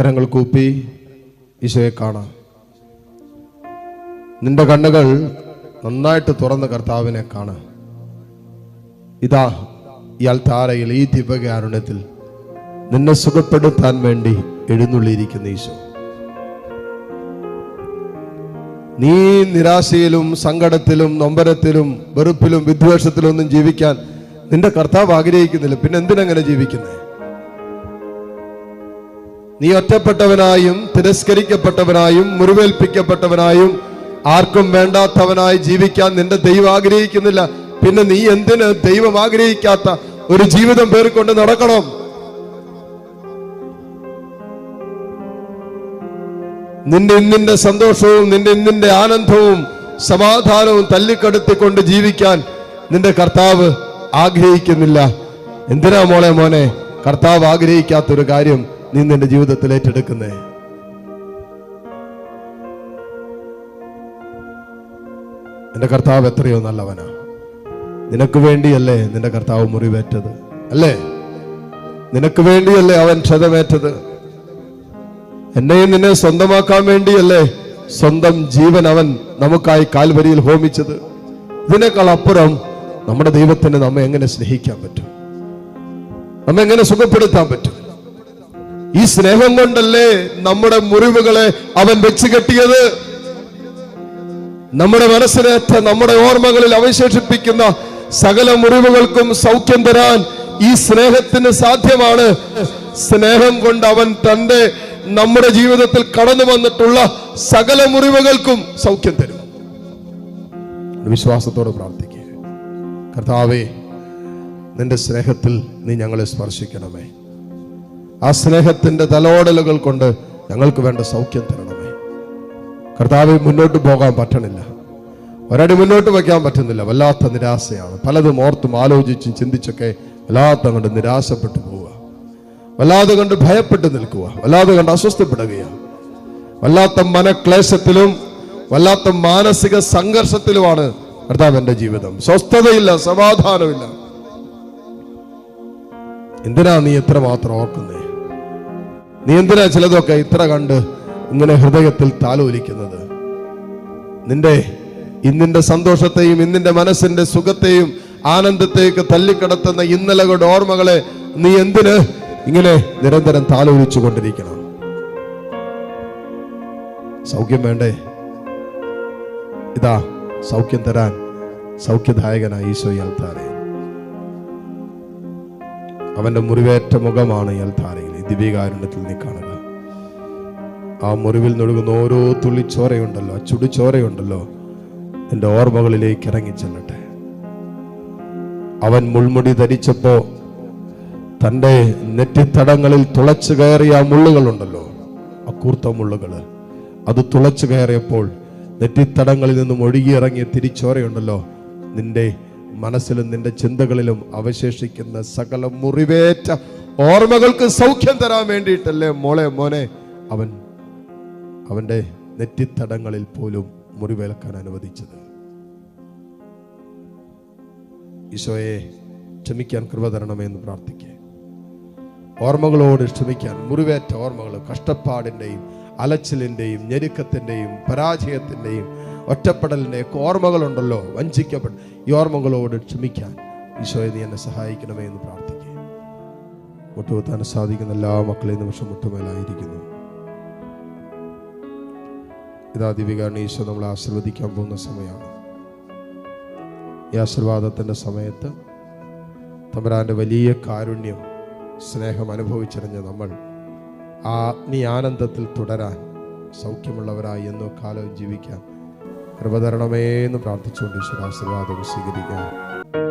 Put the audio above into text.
കരങ്ങൾ കൂപ്പി ഈശോയെ കാണാം. നിന്റെ കണ്ണുകൾ നന്നായിട്ട് തുറന്ന് കർത്താവിനെ കാണാം. ഇതാ ഇയാൾ താരയിൽ ഈ ദിവകാരുണ്യത്തിൽ നിന്നെ സുഖപ്പെടുത്താൻ വേണ്ടി എഴുന്നള്ളിയിരിക്കുന്ന ഈശോ. നീ നിരാശയിലും സങ്കടത്തിലും നൊമ്പരത്തിലും വെറുപ്പിലും വിദ്വേഷത്തിലും ഒന്നും ജീവിക്കാൻ നിന്റെ കർത്താവ് ആഗ്രഹിക്കുന്നില്ല. പിന്നെ എന്തിനങ്ങനെ ജീവിക്കുന്നേ? നീ ഒറ്റപ്പെട്ടവനായും തിരസ്കരിക്കപ്പെട്ടവനായും മുറിവേൽപ്പിക്കപ്പെട്ടവനായും ആർക്കും വേണ്ടാത്തവനായി ജീവിക്കാൻ നിന്റെ ദൈവം ആഗ്രഹിക്കുന്നില്ല. പിന്നെ നീ എന്തിന് ദൈവം ആഗ്രഹിക്കാത്ത ഒരു ജീവിതം പേറിക്കൊണ്ട് നടക്കണം? നിന്റെ ഇന്നിന്റെ സന്തോഷവും നിന്റെ ഇന്നിന്റെ ആനന്ദവും സമാധാനവും തല്ലിക്കടത്തിക്കൊണ്ട് ജീവിക്കാൻ നിന്റെ കർത്താവ് ആഗ്രഹിക്കുന്നില്ല. എന്തിനാ മോളെ മോനെ? കർത്താവ് ആഗ്രഹിക്കാത്തൊരു കാര്യം നീ നിന്റെ ജീവിതത്തിൽ ഏറ്റെടുക്കുന്നേ? എന്റെ കർത്താവ് എത്രയോ നല്ലവനാ. നിനക്ക് വേണ്ടിയല്ലേ നിന്റെ കർത്താവ് മുറിവേറ്റത് അല്ലേ? നിനക്ക് വേണ്ടിയല്ലേ അവൻ ക്ഷതമേറ്റത്. എന്നെയും നിന്നെ സ്വന്തമാക്കാൻ വേണ്ടിയല്ലേ സ്വന്തം ജീവൻ അവൻ നമുക്കായി കാൽവരിയിൽ ഹോമിച്ചത്. ഇതിനേക്കാൾ അപ്പുറം നമ്മുടെ ദൈവത്തിന് നമ്മെ എങ്ങനെ സ്നേഹിക്കാൻ പറ്റും? നമ്മെ എങ്ങനെ സുഖപ്പെടുത്താൻ പറ്റും? ഈ സ്നേഹം കൊണ്ടല്ലേ നമ്മുടെ മുറിവുകളെ അവൻ വെച്ച് കെട്ടിയത്? നമ്മുടെ മനസ്സിനേറ്റ നമ്മുടെ ഓർമ്മകളിൽ അവശേഷിപ്പിക്കുന്ന സകല മുറിവുകൾക്കും സൗഖ്യം തരാൻ ഈ സ്നേഹത്തിന് സാധ്യമാണ്. സ്നേഹം കൊണ്ട് അവൻ തന്റെ നമ്മുടെ ജീവിതത്തിൽ കടന്നു വന്നിട്ടുള്ള സകല മുറിവുകൾക്കും സൗഖ്യം തരും. വിശ്വാസത്തോടെ പ്രാർത്ഥിക്കുക. കർത്താവേ നിന്റെ സ്നേഹത്തിൽ നീ ഞങ്ങളെ സ്പർശിക്കണമേ. ആ സ്നേഹത്തിന്റെ തലോടലുകൾ കൊണ്ട് ഞങ്ങൾക്ക് വേണ്ട സൗഖ്യം തരണമേ. കർത്താവ് മുന്നോട്ട് പോകാൻ പറ്റണില്ല. ഒരടി മുന്നോട്ട് വയ്ക്കാൻ പറ്റുന്നില്ല. വല്ലാത്ത നിരാശയാണ്. പലതും ഓർത്തും ആലോചിച്ചും ചിന്തിച്ചൊക്കെ വല്ലാത്ത കണ്ട് നിരാശപ്പെട്ടു പോവുക. വല്ലാതെ കണ്ട് ഭയപ്പെട്ട് നിൽക്കുക. വല്ലാതെ കണ്ട് അസ്വസ്ഥപ്പെടുകയാണ് വല്ലാത്ത മനക്ലേശത്തിലും വല്ലാത്ത മാനസിക സംഘർഷത്തിലുമാണ് കർത്താവ് എന്റെ ജീവിതം. സ്വസ്ഥതയില്ല സമാധാനമില്ല. എന്തിനാ നീ എത്ര മാത്രം ഓർക്കുന്നേ? നീ എന്തിനാ ചിലതൊക്കെ ഇത്ര കണ്ട് ഇങ്ങനെ ഹൃദയത്തിൽ താലോലിക്കുന്നത്? നിന്റെ ഇന്നിന്റെ സന്തോഷത്തെയും ഇന്നിന്റെ മനസ്സിന്റെ സുഖത്തെയും ആനന്ദത്തേക്ക് തല്ലിക്കടത്തുന്ന ഇന്നലകളുടെ ഓർമ്മകളെ നീ എന്തിന് ഇങ്ങനെ നിരന്തരം താലോലിച്ചു കൊണ്ടിരിക്കണം? സൗഖ്യം വേണ്ടേ? ഇതാ സൗഖ്യം തരാൻ സൗഖ്യദായകനായ ഈശോ അൽത്താരെ അവന്റെ മുറിവേറ്റ മുഖമാണ് യൽധാരയിൽ ദിവ്യകാരുണ്യത്തിൽ നീ കാണുക. ആ മുറിവിൽ നൊഴുകുന്ന ഓരോ തുള്ളി ചോരയുണ്ടല്ലോ ആ ചുടു ചോരയുണ്ടല്ലോ എന്റെ ഓർമ്മകളിലേക്ക് ഇറങ്ങി ചെല്ലട്ടെ. അവൻ മുൾമുടി ധരിച്ചപ്പോ തന്റെ നെറ്റിത്തടങ്ങളിൽ തുളച്ചു കയറിയ ആ മുള്ളുകളുണ്ടല്ലോ ആ കൂർത്ത മുള്ളുകൾ അത് തുളച്ചു കയറിയപ്പോൾ നെറ്റിത്തടങ്ങളിൽ നിന്നും ഒഴുകിയിറങ്ങിയ തിരിച്ചോരയുണ്ടല്ലോ നിന്റെ മനസ്സിലും നിന്റെ ചിന്തകളിലും അവശേഷിക്കുന്ന സകല മുറിവേറ്റ ഓർമ്മകൾക്ക് സൗഖ്യം തരാൻ വേണ്ടിയിട്ടല്ലേ മോളെ മോനെ. അവൻ അവന്റെ നെറ്റിത്തടങ്ങളിൽ പോലും മുറിവേൽക്കാൻ അനുവദിച്ചത്. ഈശോയെ ക്ഷമിക്കാൻ കൃപ തരണമേ എന്ന് പ്രാർത്ഥിക്കേ. ഓർമ്മകളോട് ക്ഷമിക്കാൻ മുറിവേറ്റ ഓർമ്മകൾ കഷ്ടപ്പാടിന്റെയും അലച്ചിലിന്റെയും ഞെരുക്കത്തിന്റെയും പരാജയത്തിന്റെയും ഒറ്റപ്പെടലിന്റെ ഒക്കെ ഓർമ്മകളുണ്ടല്ലോ. വഞ്ചിക്കപ്പെട്ട ഈ ഓർമ്മകളോട് ക്ഷമിക്കാൻ ഈശോയെ നീ എന്നെ സഹായിക്കണമേ എന്ന് പ്രാർത്ഥിക്കേ മുട്ടുകുത്താൻ സാധിക്കുന്ന എല്ലാ മക്കളെയും നിമിഷം മുട്ടുമേലായിരിക്കുന്നു. ഇതാ ദിവികാണ് ഈശോ നമ്മളെ ആശീർവദിക്കാൻ പോകുന്ന സമയമാണ്. ഈ ആശീർവാദത്തിന്റെ സമയത്ത് തമ്പരാന്റെ വലിയ കാരുണ്യം സ്നേഹം അനുഭവിച്ചറിഞ്ഞ നമ്മൾ ആ അഗ്നി ആനന്ദത്തിൽ തുടരാൻ സൗഖ്യമുള്ളവരായി എന്നോ കാലം ജീവിക്കാൻ കൃപതരണമേ എന്ന് പ്രാർത്ഥിച്ചുകൊണ്ട് ഈശ്വര ആശീർവാദം സ്വീകരിക്കാം.